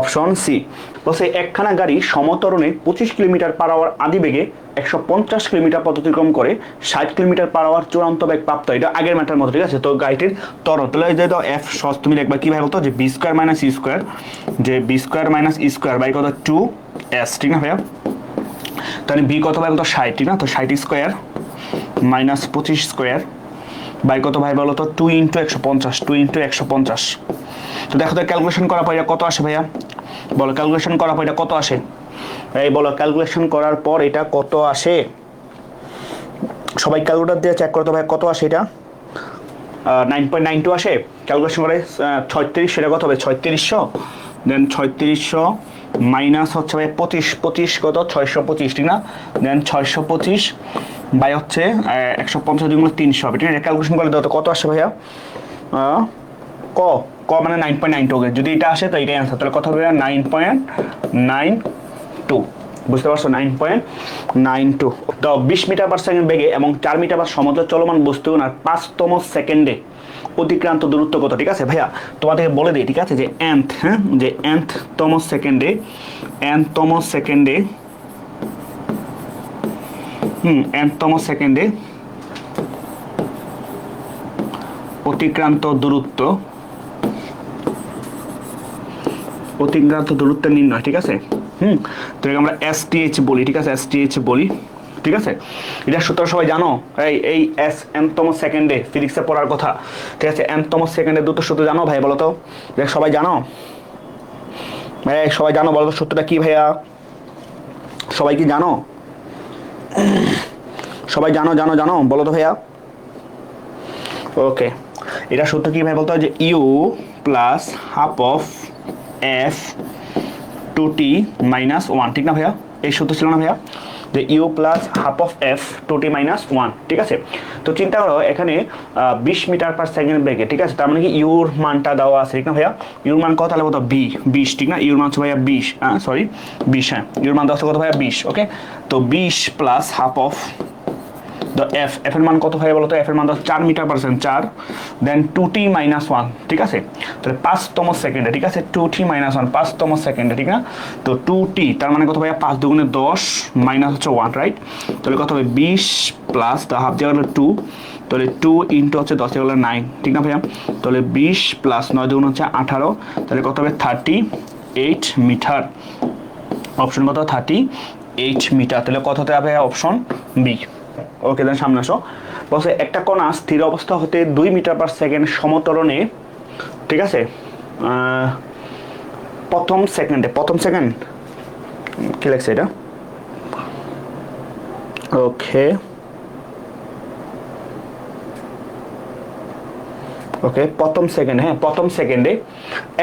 অপশন সি বলছে, একখানা গাড়ি সমতরণে পঁচিশ কিলোমিটার পার আওয়ার আদি বেগে একশো পঞ্চাশ কিলোমিটার পথ অতিক্রম করে ষাট কিলোমিটার পার আওয়ার চূড়ান্ত বেগ প্রাপ্ত। এটা আগের ম্যাটার মতো, ঠিক আছে? তো গাড়িটির তরণ তাহলে যে তো এফ সস তুমি দেখবা কি ভাই বলতো? যে B square minus E square যে B square minus E square by কত? টু এস ঠিক না ভাইয়া? তাহলে বি কত ভাই বলতো? ষাট, ঠিক না? তো ষাট স্কোয়ার মাইনাস পঁচিশ স্কোয়ার বাই কত ভাই বলো তো টু ইন্টু একশো পঞ্চাশ টু ইন্টু একশো পঞ্চাশ। তো দেখো তো ক্যালকুলেশন করার পর কত আসে ভাইয়া? বলো ক্যালকুলেশন করার পর কত আসে? এই বলো ক্যালকুলেশন করার পর এটা কত আসে? সবাই ক্যালকুলেটার দিয়ে চেক করতে ভাই, কত আসে এটা? নাইন পয়েন্ট নাইন টু আসে। ক্যালকুলেশন করে ছয়ত্রিশ, সেটা কত হবে? ছয়ত্রিশশো। দেন ছয়ত্রিশশো মাইনাস হচ্ছে ভাই পঁচিশ পঁচিশ কত? ছয়শো পঁচিশ, ঠিক না? দেন ছয়শো পঁচিশ বাই হচ্ছে একশো পঞ্চাশ দুগুলো তিনশো হবে, ঠিক আছে? ক্যালকুলেশন করলে দাও তো, কত আসে ভাইয়া? ক ক মানে নাইন পয়েন্ট নাইন টু যদি এটা আসে, তো এটাই অ্যান্সার তাহলে কত হবে নাইন পয়েন্ট নাইন টু বুঝতে পারছ? নাইন পয়েন্ট নাইন টু তো বিশ মিটার পার সেকেন্ড বেগে এবং চার মিটার পার সমতল চলমান বস্তু না পাঁচতম সেকেন্ডে অতিক্রান্ত দূরত্ব কত, ঠিক আছে? ভাইয়া, তোমাদেরকে বলে দিই, ঠিক আছে? যে এন্থ হ্যাঁ? যে এন্থতম সেকেন্ডে এনতম সেকেন্ডে হুম এনতম সেকেন্ডে অতিক্রান্ত দূরত্ব অতিক্রান্ত দূরত্ব নির্ণয়, ঠিক আছে? হুম তো এটাকে আমরা এস টিএইচ বলি, ঠিক আছে? এস টিএইচ বলি, ঠিক আছে? এটা সূত্র সবাই জানো? এই এই এস এমতম সেকেন্ডে ফিজিক্সে পড়ার কথা। ঠিক আছে? এমতম সেকেন্ডে দুটো সূত্র জানো ভাই, বলো তো? দেখ, সবাই জানো? ভাই সবাই জানো বলো তো সূত্রটা কি ভাইয়া? সবাই কি জানো? সবাই জানো জানো জানো? বলো তো ভাইয়া। ওকে এটা সূত্র কি ভাই, বলতো? যে U plus half of F two T minus one ঠিক না ভাইয়া? এই সূত্র ছিল না ভাইয়া? যে U plus half of F two T minus one ঠিক আছে? তো চিন্তা করো, এখানে বিশ মিটার পার সেকেন্ড বেগে ঠিক আছে? তার মানে কি ইউর মানটা দেওয়া আছে, ঠিক না ভাইয়া? ইউর মান কত? তাহলে কত বি বিশ ঠিক না? ইউর মান হচ্ছে ভাইয়া বিশ হ্যাঁ সরি বিশ হ্যাঁ। ইউর মান দেওয়া কত ভাইয়া? বিশ ওকে তো বিশ plus half of the F F এর মান কত হয় বলতো? এফ এর মান চার মিটার পার সেকেন্ড চার। Then two T minus one ঠিক আছে? তাহলে পাঁচতম সেকেন্ডে ঠিক আছে? টু টি মাইনাস ওয়ান পাঁচতম সেকেন্ডে ঠিক না? তো টু টি তার মানে কত ভাইয়া? পাঁচ দুগুণে দশ মাইনাস হচ্ছে ওয়ান রাইট তাহলে কত হবে? বিশ প্লাস দ্য হাফ জায়গা হলো টু তাহলে টু ইন্টু হচ্ছে দশ হলো নাইন ঠিক না ভাইয়া? তাহলে বিশ প্লাস নয় দুগুণ হচ্ছে আঠারো, তাহলে কত হবে? Thirty eight metre. অপশন কত? Thirty eight metre. তাহলে কত হবে অপশন বি ওকে দেন সামনে আসো। বলছে, একটা কণা স্থির অবস্থা হতে দুই মিটার পার সেকেন্ড সমতরণে, ঠিক আছে? প্রথম সেকেন্ডে প্রথম সেকেন্ড কি লাগছে এটা? ওকে। ওকে প্রথম সেকেন্ড হ্যাঁ প্রথম সেকেন্ডে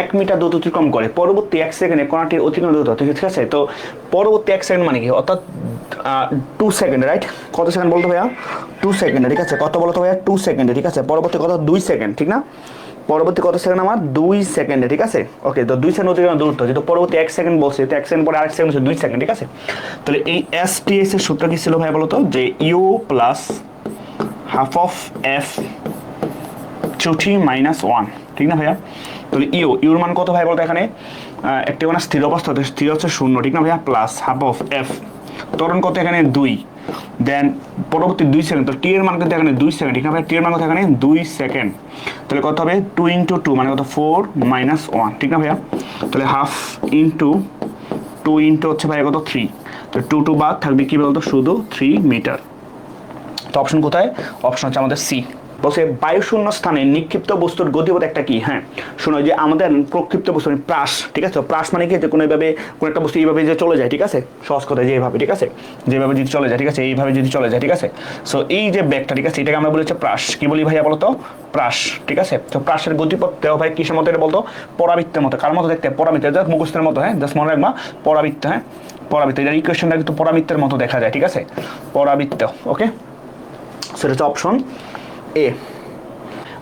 এক মিটার দূরত্ব অতিক্রম করে। পরবর্তী এক সেকেন্ডে কণাটির অতিক্রম দূরত্ব ঠিক আছে? তো পরবর্তী এক সেকেন্ড মানে কি? অর্থাৎ টু সেকেন্ড রাইট কত সেকেন্ড বলতো ভাইয়া? টু সেকেন্ডে ঠিক আছে? কত বলতো ভাইয়া? টু সেকেন্ডে ঠিক আছে? পরবর্তী কত? দুই সেকেন্ড ঠিক না? পরবর্তী কত সেকেন্ড আমার? দুই সেকেন্ডে ঠিক আছে? ওকে তো দুই সেকেন্ড অতিক্রম দূরত্ব, যেহেতু পরবর্তী এক সেকেন্ড বলছে, তো এক সেকেন্ড পরে আরেক সেকেন্ড দুই সেকেন্ড ঠিক আছে? তাহলে এই এস টি এস এর সূত্র কি ছিল ভাই বলতো? যে U plus half of F two T minus one ঠিক না ভাইয়া? তাহলে ইউ ইউর মান কত ভাই বলতো এখানে? একটি মানে স্থির অবস্থা স্থির হচ্ছে শূন্য, ঠিক না ভাইয়া? প্লাস হাফ অফ এফ ত্বরণ কত এখানে? দুই। দেন পরবর্তী দুই সেকেন্ড তো টি এর মান কিন্তু এখানে দুই সেকেন্ড ঠিক না ভাই টি এর মান কত এখানে? দুই সেকেন্ড তাহলে কত হবে? টু ইন্টু টু মানে কত? ফোর মাইনাস ওয়ান ঠিক না ভাইয়া? তাহলে হাফ ইন্টু টু ইন্টু হচ্ছে ভাইয়া কত? থ্রি তো টু টু বাদ থাকবে কি বলতো? শুধু থ্রি মিটার তো অপশন কোথায়? অপশন হচ্ছে আমাদের সি বলছে বায়ুশূন্য স্থানে নিক্ষিপ্ত বস্তুর গতিপথ একটা কি? হ্যাঁ শোনো যে আমাদের প্রক্ষিপ্ত বস্তু মানে প্রাস, ঠিক আছে? প্রাস মানে কি? যে কোনো এভাবে কোনো একটা বস্তু এইভাবে যে চলে যায়, ঠিক আছে? সহজ কথা যে এইভাবে ঠিক আছে? যেভাবে যদি চলে যায়, ঠিক আছে? এইভাবে যদি চলে যায়, ঠিক আছে? সো এই যে ব্যাগটা, ঠিক আছে? এটাকে আমরা বলেছি প্রাস। কি বলি ভাইয়া বলতো? প্রাস, ঠিক আছে? তো প্রাসের গতিপথ দেওয়া ভাই কিসের মতো এটা বলতো? পরাবৃত্তের মতো। কার মতো দেখতে? পরাবৃত্ত মুখস্থের মতো হ্যাঁ? জাস্ট মনে রাখবা, পরাবৃত্ত হ্যাঁ? পরাবৃত্ত এটার ইকুয়েশনটা কিন্তু পরাবৃত্তের মতো দেখা যায়, ঠিক আছে? পরাবৃত্ত ওকে সেটা হচ্ছে অপশন এ।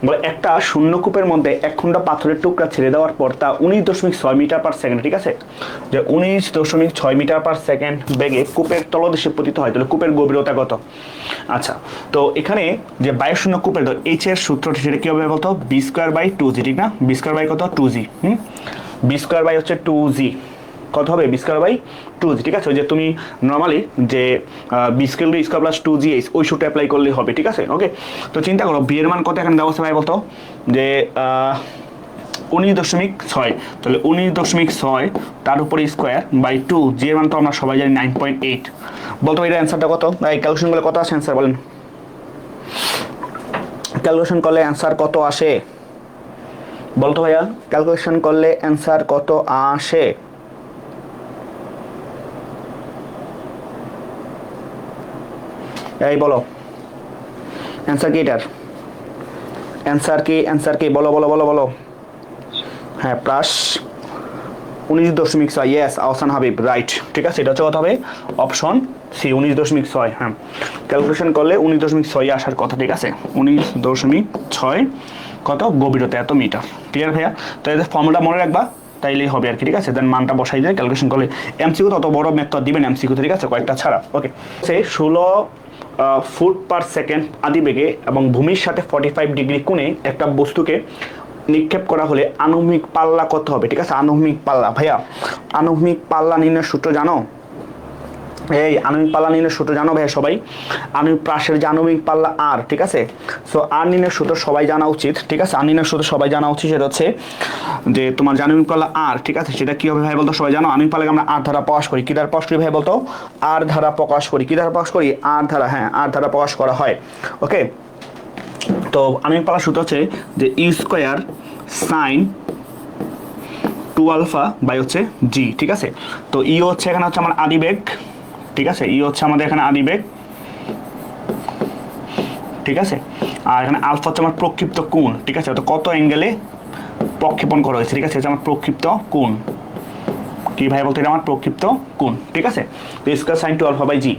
বলে, একটা শূন্যকূপের মধ্যে এক খণ্ড পাথরের টুকরা ছেড়ে দেওয়ার পর তা উনিশ দশমিক ছয় মিটার পার সেকেন্ড ঠিক আছে? যে উনিশ দশমিক ছয় মিটার পার সেকেন্ড বেগে কূপের তলদেশে পতিত হয়, তাহলে কূপের গভীরতা কত? আচ্ছা তো এখানে যে বায়ু শূন্য কূপের তো এইচ এর সূত্রটি সেটা কী হবে বলতো? B square by two G ঠিক না? বি স্কোয়ার বাই কত? Two G hmm? B square by হচ্ছে টু জি কত হবে B square by two G ঠিক আছে? ওই যে তুমি নর্মালি যে B square square plus two G H ওই সূত্র অ্যাপ্লাই করলে হবে, ঠিক আছে? ওকে তো চিন্তা করো বি এর মান কত এখানে দেওয়া আছে ভাই বলতো? যে উনিশ দশমিক ছয়। তাহলে উনিশ দশমিক ছয় তার উপরে স্কোয়ার বাই টু জি এর মান তো আমরা সবাই জানি নাইন পয়েন্ট এইট বলতো এটার অ্যান্সারটা কত? এই ক্যালকুলেশন করলে কত আসে অ্যান্সার বলেন? ক্যালকুলেশন করলে অ্যান্সার কত আসে? বলতো ভাইয়া ক্যালকুলেশন করলে অ্যান্সার কত আসে? এই বলো। অ্যান্সার কি এটার? অ্যান্সার কি অ্যান্সার কি? বলো বলো বলো বলো। হ্যাঁ প্লাস উনিশ দশমিক ছয় ইয়েস আহসান হাবিব রাইট ঠিক আছে, এটা হচ্ছে কথা হবে অপশন সি উনিশ দশমিক ছয় হ্যাঁ। ক্যালকুলেশন করলে উনিশ দশমিক ছয় আসার কথা, ঠিক আছে? উনিশ দশমিক ছয়, কত? গভীরতা, এত মিটার ক্লিয়ার ভাইয়া? তো এদের ফর্মুলা মনে রাখবা, তাইলেই হবে আর কি, ঠিক আছে? দেন মানটা বসাই দিয়ে ক্যালকুলেশন করলে এমসিকিউ তত বড় মেথড দিবেন এমসিকিউ ঠিক আছে? কয়েকটা ছাড়া ওকে সেই ষোলো ফুট পার সেকেন্ড আদিবেগে এবং ভূমির সাথে ফর্টি ফাইভ ডিগ্রি কোণে একটা বস্তুকে নিক্ষেপ করা হলে আনুভূমিক পাল্লা কত হবে? ঠিক আছে, আনুভূমিক পাল্লা। ভাইয়া, আনুভূমিক পাল্লা নির্ণয়ের সূত্র জানো? এই আণবিক পাল্লা নির্ণয়ের সূত্র জানো ভাই সবাই? আণবিক প্রাসের যে পাল্লা আর, ঠিক আছে? সো আর নির্ণয়ের সূত্র সবাই জানা উচিত, ঠিক আছে? আর নির্ণয়ের সূত্র সবাই জানা উচিত সেটা হচ্ছে যে তোমার আণবিক পাল্লা আর, ঠিক আছে? সেটা কি হবে ভাই বলতো সবাই জানো? আণবিক পাল্লাকে আমরা আর ধারা প্রকাশ করি। কি ধারা প্রকাশ করি ভাই বলতো? আর ধারা প্রকাশ করি। কি ধারা প্রকাশ করি? আর ধারা হ্যাঁ আর ধারা প্রকাশ করা হয়। ওকে তো আণবিক পাল্লার সূত্র হচ্ছে যে E square sine two alpha by হচ্ছে জি ঠিক আছে? তো ই হচ্ছে এখানে হচ্ছে আমার আদিবেগ ঠিক আছে? ই হচ্ছে আমাদের এখানে আদিবেগ। ঠিক আছে? আর এখানে আলফা হচ্ছে আমার প্রক্ষিপ্ত কোণ। ঠিক আছে? তো কত অ্যাঙ্গেলে প্রক্ষেপণ করা হয়েছে? ঠিক আছে? হচ্ছে আমার প্রক্ষিপ্ত কোণ। কি ভাই বলতে? এটা আমার প্রক্ষিপ্ত কোণ। ঠিক আছে? তো square sine two alpha by G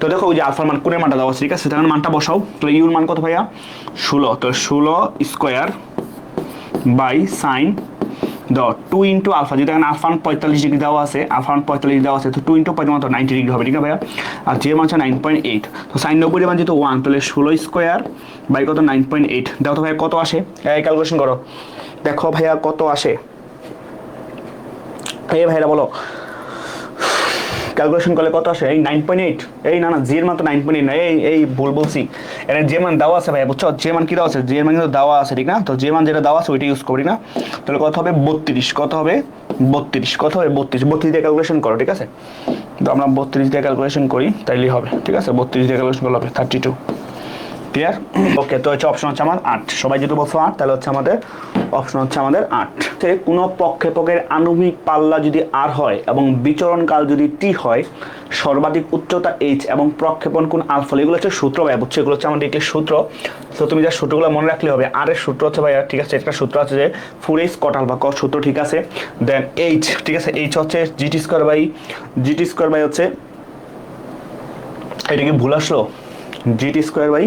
তো দেখো, ওই যে আলফার মান কোণের মানটা দেওয়া আছে। ঠিক আছে? তাহলে মানটা বসাও। তো ইউর মান কত ভাইয়া? ষোলো। তো ষোলো square by sine the two into alpha যদি এখানে আলফান পঁয়তাল্লিশ ডিগ্রি দেওয়া আছে আলফান পঁয়তাল্লিশ দেওয়া আছে, তো টু ইন্টু পঁয়তাল্লিশ তো নাইনটি ডিগ্রি হবে, ঠিক আছে ভাইয়া? আর যে মান নাইন পয়েন্ট এইট তো সাইন নব্বই মানে যেহেতু ওয়ান তাহলে ষোলো স্কোয়ার বাই কত? নাইন পয়েন্ট এইট দেখো তো ভাইয়া কত আসে? এই ক্যালকুলেশন করো। দেখো ভাইয়া কত আসে? এই ভাইরা বলো ক্যালকুলেশন করলে কত আসে? এই নাইন পয়েন্ট এইট এই না না জির মাত্র নাইন পয়েন্ট এইট এই এই ভুল বলছি। এটা যে মান দেওয়া আছে ভাই বুঝছ? যে মান কি দেওয়া আছে? যে মান কিন্তু দেওয়া আছে, ঠিক না? তো যে মান যেটা দেওয়া আছে ওইটা ইউজ করি না? তাহলে কত হবে? বত্রিশ। কত হবে? বত্রিশ। কত হবে? বত্রিশ। বত্রিশ দিয়ে ক্যালকুলেশন করো, ঠিক আছে? তো আমরা বত্রিশ দিয়ে ক্যালকুলেশন করি, তাইলেই হবে, ঠিক আছে? বত্রিশ দিয়ে ক্যালকুলেশন করলে হবে থার্টি টু ক্লিয়ার ওকে তো হচ্ছে অপশন হচ্ছে আমার আট। সবাই যদি বলছো আট, তাহলে হচ্ছে আমাদের অপশন হচ্ছে আমাদের আট। কোনো পক্ষেপকের আণবিক পাল্লা যদি আর হয় এবং বিচরণকাল যদি টি হয়, সর্বাধিক উচ্চতা এইচ এবং প্রক্ষেপণ কোন আলফা, এগুলো হচ্ছে সূত্র ভাই বুঝছ? এগুলো হচ্ছে আমাদের একটি সূত্র। তো তুমি যা সূত্রগুলো মনে রাখলে হবে আর এর সূত্র হচ্ছে ভাইয়া, ঠিক আছে? একটা সূত্র আছে যে four H cot alpha cot সূত্র, ঠিক আছে? দেন এইচ ঠিক আছে? এইচ হচ্ছে GT square by GT square by হচ্ছে, এটা কি ভুল আসলো? GT square by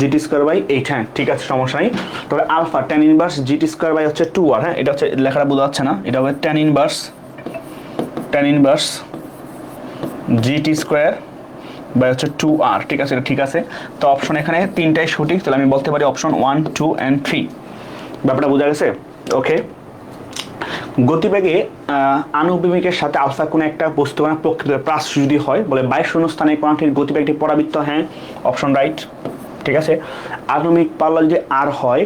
GT square by eight হ্যাঁ ঠিক আছে, সমস্যা নেই। তবে alpha tan inverse GT square by হচ্ছে টু আর হ্যাঁ এটা হচ্ছে, লেখাটা বোঝা যাচ্ছে না। এটা হবে tan inverse tan inverse GT square by হচ্ছে টু আর ঠিক আছে, এটা ঠিক আছে। তো অপশন এখানে তিনটাই সঠিক, তাহলে আমি বলতে পারি option one two and three ব্যাপারটা বোঝা গেছে? ওকে গতিবেগে আনুভূমিকের সাথে আলফা কোনো একটা বস্তু মানে প্রকৃত প্রাস যদি হয়, বলে বাইশ শূন্য স্থানে কোনটির গতিবেগটি পরাবৃত্ত হ্যাঁ অপশন রাইট ঠিক আছে? আনুমিক পাল্লা যে আর হয়,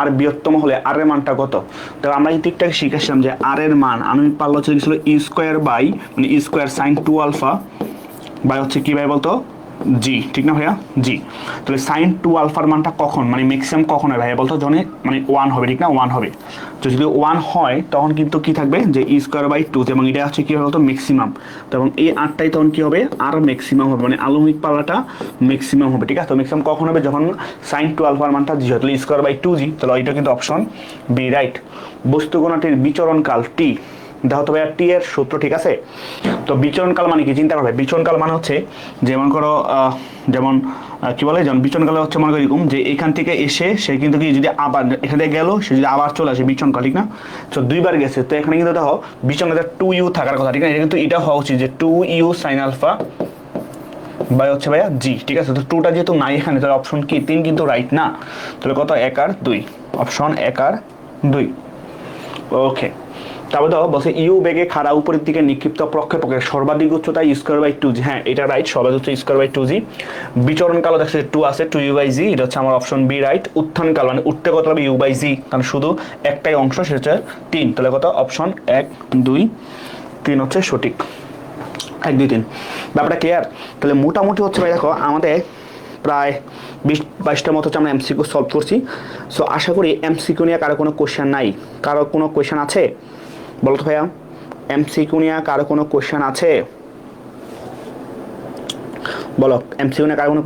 আর বৃহত্তম হলে আর এর মানটা কত? তো আমরা এই দিকটাকে শিখেছিলাম যে আর এর মান আনুমিক পাল্লা হচ্ছে ছিল ই স্কোয়ার বাই মানে E square sine two alpha by হচ্ছে কি বাই বলতো? জি, ঠিক না ভাইয়া? জি। তাহলে সাইন টু আলফার মানটা কখন? মানে ম্যাক্সিমাম কখন হয় ভাইয়া? বলতো যখন মানে ওয়ান হবে, ঠিক না? ওয়ান হবে। তো যদি ওয়ান হয়, তখন কিন্তু কি থাকবে? যে ই স্কোয়ার বাই টু এবং এটা হচ্ছে কি বলতো? ম্যাক্সিমাম তো এবং এই আটটাই তখন কি হবে? আর ম্যাক্সিমাম হবে। মানে আলমিক পাল্লাটা ম্যাক্সিমাম হবে, ঠিক আছে? তো ম্যাক্সিমাম কখন হবে? যখন সাইন টু আলফার মানটা জি হয়, তাহলে স্কোয়ার বাই টু জি। তাহলে ওইটা কিন্তু অপশন বি রাইট বস্তুগণাটির বিচরণকাল টি দেখো তো ভাইয়া টি এর সূত্র ঠিক আছে? তো বিচরণকাল মানে কি? চিন্তা করবে বিচরণকাল মানে হচ্ছে যেমন করো যেমন কি বলে, যেমন বিচরণকালে হচ্ছে মনে করি এরকম যে এখান থেকে এসে সে কিন্তু কি যদি আবার, এখান থেকে গেল, সে যদি আবার চলে আসে বিচরণকাল, ঠিক না? তো দুইবার গেছে। তো এখানে কিন্তু দেখো, বিচরণকালে টু ইউ থাকার কথা, ঠিক না? এটা কিন্তু এটা হওয়া উচিত যে two U sine alpha by হচ্ছে ভাইয়া জি ঠিক আছে? তো টুটা যেহেতু নাই এখানে, তাহলে অপশন কি? তিন কিন্তু রাইট না। তাহলে কত? এক আর দুই। অপশন এক আর দুই। ওকে তারপর দেখো, বলছে, ইউ বেগে খাড়া উপরের দিকে নিক্ষিপ্ত প্রক্ষেপকের সর্বাধিক উচ্চতা স্কোয়ার বাই টু জি হ্যাঁ এটা রাইট সর্বাধিক উচ্চ স্কোয়ার বাই টু জি বিচরণ কালো দেখছে টু আছে টু ইউ বাই জি এটা হচ্ছে আমার অপশন বি রাইট উত্থান কাল মানে উঠতে কত হবে? ইউ বাই জি কারণ শুধু একটাই অংশ, সেটা হচ্ছে তিন। তাহলে কত? অপশন এক, দুই, তিন হচ্ছে সঠিক। এক, দুই, তিন। ব্যাপারটা ক্লিয়ার তাহলে মোটামুটি হচ্ছে ভাই দেখো, আমাদের প্রায় বিশ, বাইশটার মতো হচ্ছে আমরা এমসিকিউ সলভ করছি। সো আশা করি এমসিকিউ নিয়ে কারও কোনো কোয়েশ্চেন নাই। কারও কোনো কোয়েশ্চেন আছে? বলো তো ভাইয়া এমসিকিউ নিয়ে কারও কোনো কোয়েশ্চেন আছে? বলো এমসিকিউ নিয়ে কারও কোনো